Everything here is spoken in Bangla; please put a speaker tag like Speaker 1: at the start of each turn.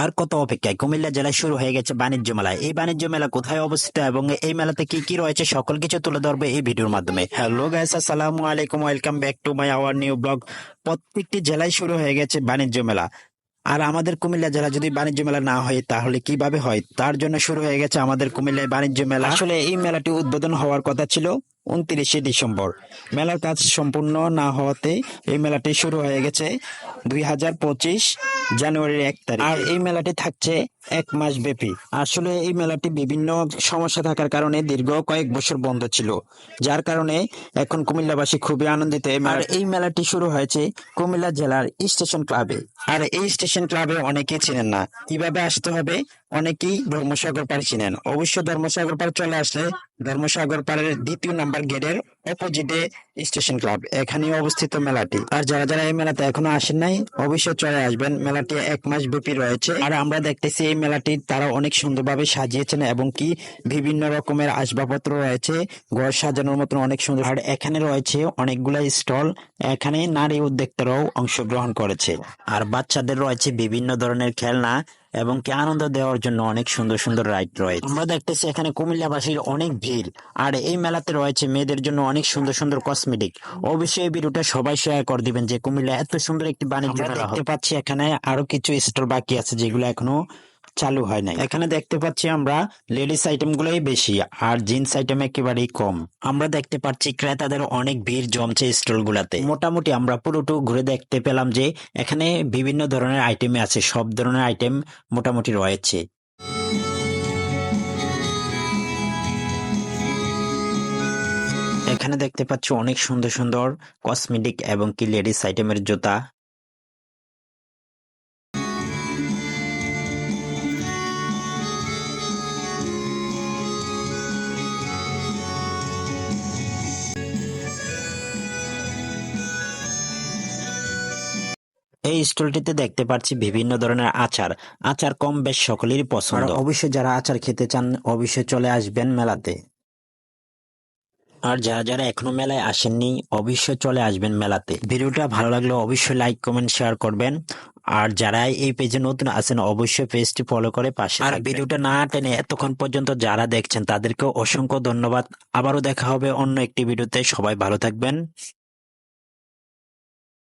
Speaker 1: আর কত অপেক্ষায়? কুমিল্লা জেলায় শুরু হয়ে গেছে বাণিজ্য মেলা। এই বাণিজ্য মেলা কোথায় অবস্থিত এবং এই মেলাতে কি কি রয়েছে? সকল কিছু তুলে ধরবে এই ভিডিওর মাধ্যমে। হ্যালো গাইস আসসালামু আলাইকুম welcome back to my our new blog প্রত্যেকটি জেলায় শুরু হয়ে গেছে বাণিজ্য মেলা। আর আমাদের কুমিল্লা জেলা যদি বাণিজ্য মেলা না হয়, তাহলে কীভাবে হয়? তার জন্য শুরু হয়ে গেছে আমাদের কুমিল্লায় বাণিজ্য মেলা। আসলে এই মেলাটি উদ্বোধন হওয়ার কথা ছিল। উনত্রিশে ডিসেম্বর। মেলার কাজ সম্পূর্ণ না হওয়াতে এই মেলাটি শুরু হয়ে গেছে দুই হাজার পঁচিশ জানুয়ারির এক তারিখ। আর এই মেলাটি থাকছে এক মাস ব্যাপী। আসলে এই মেলাটি বিভিন্ন সমস্যা থাকার কারণে দীর্ঘ কয়েক বছর বন্ধ ছিল, যার কারণে এখন কুমিল্লাবাসী খুবই আনন্দিত আর এই মেলাটি শুরু হয়েছে কুমিল্লা জেলার স্টেশন ক্লাবে। আর এই স্টেশন ক্লাবে অনেকেই চিনেন না। কীভাবে আসতে হবে অনেকেই ধর্মসাগর পাড় চিনেন। অবশ্য ধর্মসাগর পাড় চলে আসলে ধর্মসাগর পাড়ের দ্বিতীয় নাম্বার গেটের অপোজিটে স্টেশন ক্লাব। এখানে অবস্থিত মেলাটি। আর যারা যারা এই মেলাতে এখনও আসেন নাই, অবশ্যই চলে আসবেন। মেলাটি এক মাস ব্যাপী রয়েছে। আর আমরা দেখতেছি এই মেলাটি তারা অনেক সুন্দরভাবে সাজিয়েছেন এবং কি বিভিন্ন রকমের আসবাবপত্র রয়েছে, ঘর সাজানোর মতন অনেক সুন্দর। আর এখানে রয়েছে অনেকগুলা স্টল। এখানে নারী উদ্যোক্তারাও অংশগ্রহণ করেছে। আর বাচ্চাদের রয়েছে বিভিন্ন ধরনের খেলনা। এবং কে আনন্দ দেওয়ার জন্য অনেক সুন্দর সুন্দর রাইড রয়েছে। আমরা দেখতেছি এখানে কুমিল্লাবাসীর অনেক ভিড়। আর এই মেলাতে রয়েছে মেয়েদের জন্য অনেক সুন্দর সুন্দর কসমেটিক অবশ্যই এই ভিডিওটা সবাই শেয়ার করে দিবেন যে কুমিল্লা এত সুন্দর একটি বাণিজ্য দেখতে পাচ্ছি এখানে আরও কিছু স্টল বাকি আছে যেগুলো এখনও চালু হয় নাই। এখানে দেখতে পাচ্ছি আমরা লেডিস আইটেম গুলোই বেশি আর জিন্স আইটেম একেবারেই কম। আমরা দেখতে পাচ্ছি ক্রেতাদের অনেক ভিড় জমছে স্টল গুলাতে। মোটামুটি আমরা পুরোটু ঘুরে দেখতে পেলাম যে এখানে বিভিন্ন ধরনের আইটেম আছে, সব ধরনের আইটেম মোটামুটি রয়েছে। এখানে দেখতে পাচ্ছি অনেক সুন্দর সুন্দর কসমেটিক এবং কি লেডিস আইটেমের জুতা। এই স্টলটিতে দেখতে পাচ্ছি বিভিন্ন ধরনের আচার। আচার কম বেশ সকলেরই পছন্দ। অবশ্যই যারা আচার খেতে চান অবশ্যই চলে আসবেন মেলাতে। আর যারা যারা এখনও মেলায় আসেননি অবশ্যই চলে আসবেন মেলাতে। ভিডিওটা ভালো লাগলে অবশ্যই লাইক কমেন্ট শেয়ার করবেন। আর যারা এই পেজে নতুন আছেন অবশ্যই পেজটি ফলো করে পাশে আর ভিডিওটা না টেনে এতক্ষণ পর্যন্ত যারা দেখছেন তাদেরকে অসংখ্য ধন্যবাদ। আবারও দেখা হবে অন্য একটি ভিডিওতে। সবাই ভালো থাকবেন।